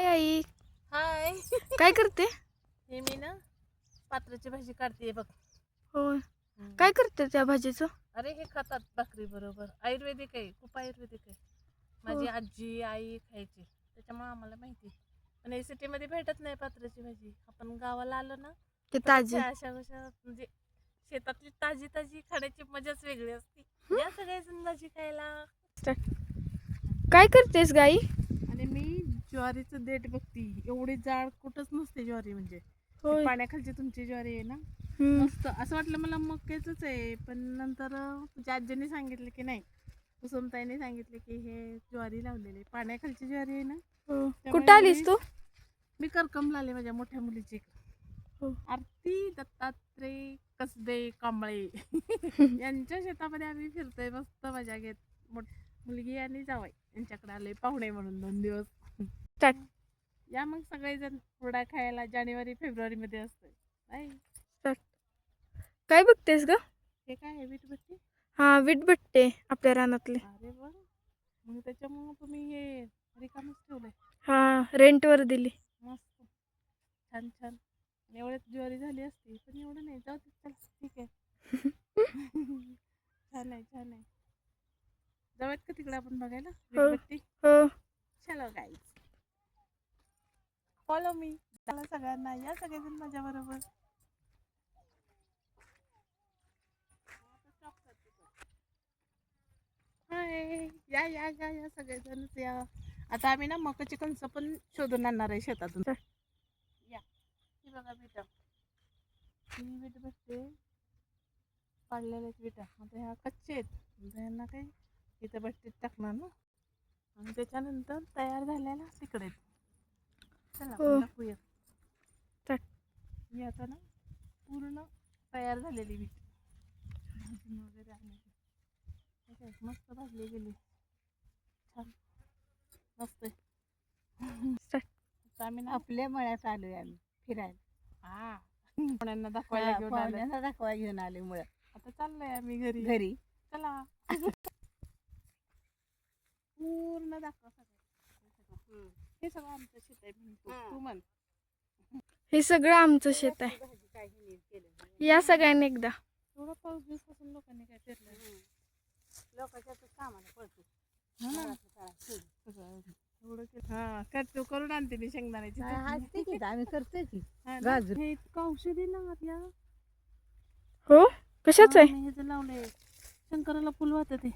हाय आई. हाय. काय करते? हे मी ना पात्राची भाजी काढते बघ. हो काय करते त्या भाजीचं? अरे हे खातात भाकरी बरोबर. आयुर्वेदिक आहे खूप आयुर्वेदिक आहे. माझी. आजी आई खायची. त्याच्यामुळे आम्हाला माहिती पण हे सिटीमध्ये भेटत नाही पात्राची भाजी. आपण गावाला आलो ना ते ताजी. अशा अशा म्हणजे शेतातली ताजी ताजी खाण्याची मजाच वेगळी असते. या सगळ्या भाजी खायला. काय करतेस गाई? आणि मी ज्वारीचं देठ बघती. एवढी जाड कुठंच नसते ज्वारी म्हणजे. पाण्याखालची तुमची ज्वारी आहे ना. मस्त. असं वाटलं मला मक्केच आहे पण नंतर तुझ्या आजीने सांगितलं की नाही. कुसुमताईने सांगितले की हे ज्वारी लावलेली पाण्याखालची ज्वारी आहे ना? हो. कुठं आलीस तू? मी करकम लावले माझ्या मोठ्या मुलीची हो. आरती दत्तात्रय कसबे कांबळे. यांच्या शेतामध्ये आम्ही फिरतोय मस्त मजा घेत. मोठ- मुलगी आणि जावई यांच्याकडे आलोय पाहुणे म्हणून दोन दिवस. टाक. या मग सगळेजण हुरडा खायला जानेवारी फेब्रुवारी मध्ये असतोय. बाय. काय बघतेस ग? हे काय आहे वीटभट्टी? हा वीट भट्टे आपल्या रानातले. अरे वा. मग त्याच्यामुळे तुम्ही हे रिकामच ठेवलंय. हा रेंटवर दिली. मस्त. छान छान. एवढ्यात ज्वारी झाली असती पण एवढं नाही. जाऊ दे चल ठीक आहे. छान आहे छान आहे. जाऊयात का तिकडे आपण बघायला? हो. वीटभट्टी? हो. चलो गाईज फॉलो मी चला सगळ्यांना या सगळेजण माझ्या बरोबर. हाय या या या या सगळेजणच या. आता आम्ही ना मकाची कणसं पण शोधून आणणार आहे शेतातून. या. ही बघा बेटा ही बीट बसते पाडलेल्या आहेत बेटा आता ह्या कच्चे आहेत. ह्यांना काही इथं बट्टीत टाकणार ना. आणि त्याच्यानंतर तयार झालेला तिकडे चला. आपण. ही आता ना पूर्ण तयार झालेली बीट भाजून वगैरे मस्त भाजली गेली. छान. मस्त आहे. आता आम्ही ना आपल्या मळ्यात आलोय आम्ही फिरायला. हा. पाहुण्यांना दाखवायला घेऊन आलोय. पाहुण्यांना दाखवा घेऊन आले मुळे. आता चाललोय आम्ही घरी. घरी. चला. पूर्ण दाखवा सगळं हे सगळं आमचं शेत आहे म्हणतो हा. तू म्हण हे सगळं आमचं शेत आहे भाजी काय हिने केलं नाही. या सगळ्यांनी एकदा थोडं पाऊस दिवसपासून लोकांनी काय पेरलं. लोकांच्या कामाला पडतो हा ना. घरातलं करा, सोडून. सगळं एवढं केलं. हा करतो करून आणते मी शेंगदाण्याची हा, चटणी. असते की आम्ही करतोय की हा ना? गाजर. हे इतकं औषधी ना या हो कशाच आहे हे लावलंय शंकराला फुल वाहत ते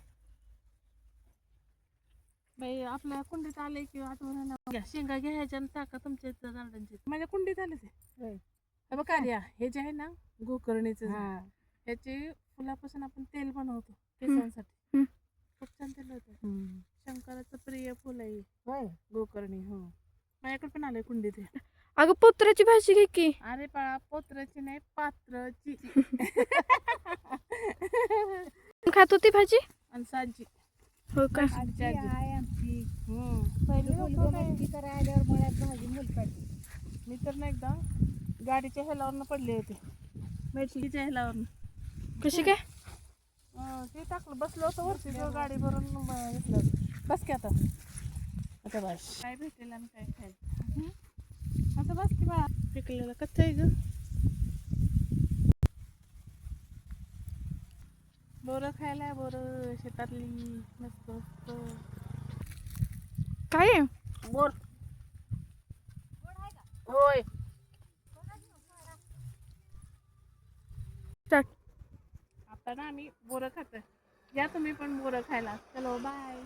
आपल्या कुंडीत आले की आठवण घ्या शेंगा घ्यायच्या आणि टाका तुमच्या इथं गार्डनचे माझ्या कुंडीत आले ते. हे बघा हे जे आहे ना गोकर्णीचं झाड, हा. याचे फुलापासून आपण तेल बनवतो केसांसाठी. खूप छान तेल होतं. शंकराचं प्रिय फुल आहे. गोकर्णी हो. माझ्याकडे पण आलंय कुंडीत. अगं पोत्राची भाजी घे की. अरे बाळा पोत्राची नाही पात्राची. खात होती भाजी? आणि सांची हो का? आमची. पहिली लोकं मुलगी काय- मस्ती करायला आल्यावर मळ्यात भाजी मुलकाची मी तर ना एकदा गाडीच्या हेलावरनं पडले होते. मेटलीच्या हेलावरनं कशी काय? अं, ते टाकलं बसलो होतं वरती जो गाडी भरून ब- घेतलं होतं. बस की आता. आता बस. काय भेटेल आणि काय खायला हं? आता बस की बाळा. पिकलेलं कच्चं आहे ग. बोरं खायला बोरं. शेतातली मस्त मस्त काय आहे? बोर होय. आता ना आम्ही बोरं खातोय. या तुम्ही पण बोरं खायला. चलो बाय